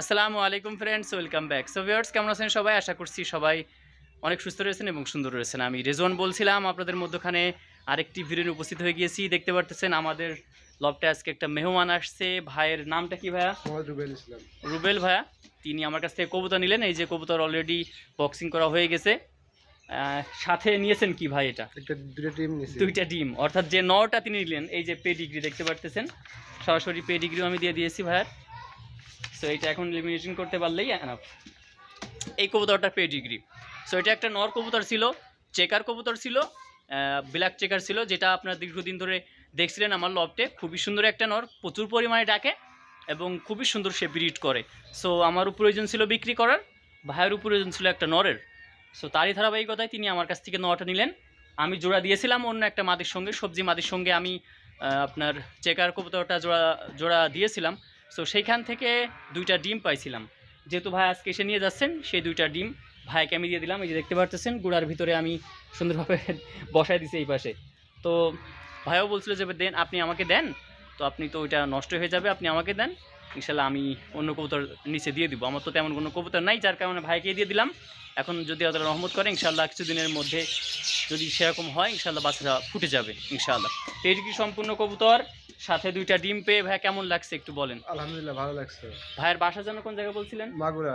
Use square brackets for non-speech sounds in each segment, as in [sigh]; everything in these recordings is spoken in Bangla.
আসসালামু আলাইকুম friends welcome back so viewers কেমন আছেন সবাই? আশা করছি সবাই অনেক সুস্থ রয়েছেন এবং সুন্দর রয়েছেন। আমি রেজওয়ান বলছিলাম আপনাদের মধ্যখানে আরেকটি ভিডিও উপস্থিত হয়ে গিয়েছি। দেখতে পারতেছেন আমাদের লবটা আজকে একটা মেহমান আসছে। ভাইয়ের নামটা কি ভাইয়া? রুবেল ইসলাম। রুবেল ভাইয়া তিনি আমার কাছ থেকে কবুতর নিলেন। এই যে কবুতর অলরেডি বক্সিং করা হয়ে গেছে। সাথে নিয়েছেন কি ভাই এটা? দুইটা ডিম অর্থাৎ যে নটা তিনি নিলেন এই যে পেডিগ্রি দেখতে পারতেছেন সরাসরি পেডিগ্রিও আমি দিয়ে দিয়েছি ভাইয়ার। এটা এখন এলিমিনেশন করতে পারলেই এনাফ এই কবুতরটা পেডিগ্রি সো এটা একটা নর কবুতর ছিল চেকার কবুতর ছিল ব্ল্যাক চেকার ছিল, যেটা আপনার দীর্ঘদিন ধরে দেখছিলেন আমার লবটে খুবই সুন্দর একটা নর, প্রচুর পরিমাণে ডাকে এবং খুবই সুন্দর সে ব্রিড করে। সো আমারও প্রয়োজন ছিল বিক্রি করার ভাইয়েরও প্রয়োজন ছিল একটা নরের। সো তারই ধারাবাহিকতায় তিনি আমার কাছ থেকে নটা নিলেন। আমি জোড়া দিয়েছিলাম অন্য একটা মাদির সঙ্গে, সবজি মাদির সঙ্গে আমি আপনার চেকার কবুতরটা জোড়া জোড়া দিয়েছিলাম। সো সেইখান থেকে দুইটা ডিম পাইছিলাম। যেহেতু ভাই আজকে এসে নিয়ে যাচ্ছেন, সেই দুইটা ডিম ভাইকে আমি দিয়ে দিলাম। এই যে দেখতে পারতেছেন, গুড়ার ভিতরে আমি সুন্দরভাবে [laughs] বসায় দিছি এই পাশে। তো ভাইও বলছিল যে, দেন আপনি আমাকে দেন। তো আপনি তো ওইটা নষ্ট হয়ে যাবে, আপনি আমাকে দেন। ইনশাল্লাহ আমি অন্য কবুতর নিচে দিয়ে দিব। আমার তো তেমন কোনো কবুতর নাই যার কারণে ভাইকে দিয়ে দিলাম। এখন যদি আল্লাহ রহমত করে ইনশাল্লাহ কিছুদিনের মধ্যে যদি সেরকম হয় ইনশাল্লাহ বাচ্চাটা ফুটে যাবে ইনশাল্লাহ। তো এটি কি সম্পূর্ণ কবুতর? সাথে দুইটা ডিম পেয়ে ভাই কেমন লাগছে একটু বলেন? আলহামদুলিল্লাহ ভালো লাগছে। ভাইয়ের বাসা যেন কোন জায়গায় বলছিলেন? মাগুরা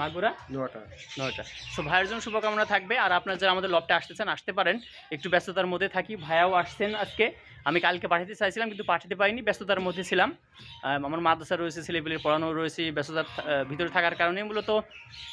মাগুরা? নোয়াটা। নয়টা। সো ভাইয়ের জন্য শুভকামনা থাকবে। আর আপনারা যারা আমাদের লবটা আসতে চান আসতে পারেন। একটু ব্যস্ততার মধ্যে থাকি। ভাইয়াও আসছেন আজকে। আমি কালকে পাঠাতে চাইছিলাম কিন্তু পাঠাতে পারিনি। ব্যস্ততার মধ্যে ছিলাম। আমার মাদ্রাসা রয়েছে, ছেলেপেলের পড়ানো রয়েছে ব্যস্ততার ভিতরে থাকার কারণে মূলত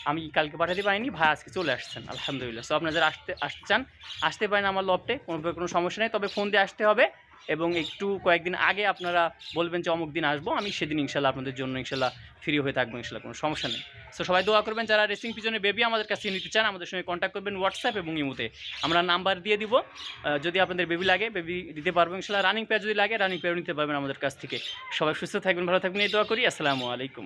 আমি কালকে পাঠাতে পারিনি, ভাই আজকে চলে আসছেন, আলহামদুলিল্লাহ। সো আপনারা যারা আসতে আসতে চান, আসতে পারেন আমার লপটে কোনো কোনো সমস্যা নেই, তবে ফোন দিয়ে আসতে হবে। এবং একটু কয়েকদিন আগে আপনারা বলবেন যে অমুক দিন আসব, আমি সেদিন ইনশাল্লাহ আপনাদের জন্য ইনশাল্লাহ ফ্রি হয়ে থাকব, ইনশাল্লাহ কোনো সমস্যা নেই। সো সবাই দোয়া করবেন যারা রেসিং পিছনে বেবি আমাদের কাছে নিতে চান, আমাদের সঙ্গে কন্ট্যাক্ট করবেন হোয়াটসঅ্যাপ এবং ইমুতে। আমরা নাম্বার দিয়ে দিব যদি আপনাদের বেবি লাগে বেবি দিতে পারব ইনশাল্লাহ রানিং পেয়ার যদি লাগে রানিং পেয়ারও নিতে পারবেন আমাদের কাছ থেকে। সবাই সুস্থ থাকবেন, ভালো থাকবেন, এই দোয়া করি, আসসালামু আলাইকুম।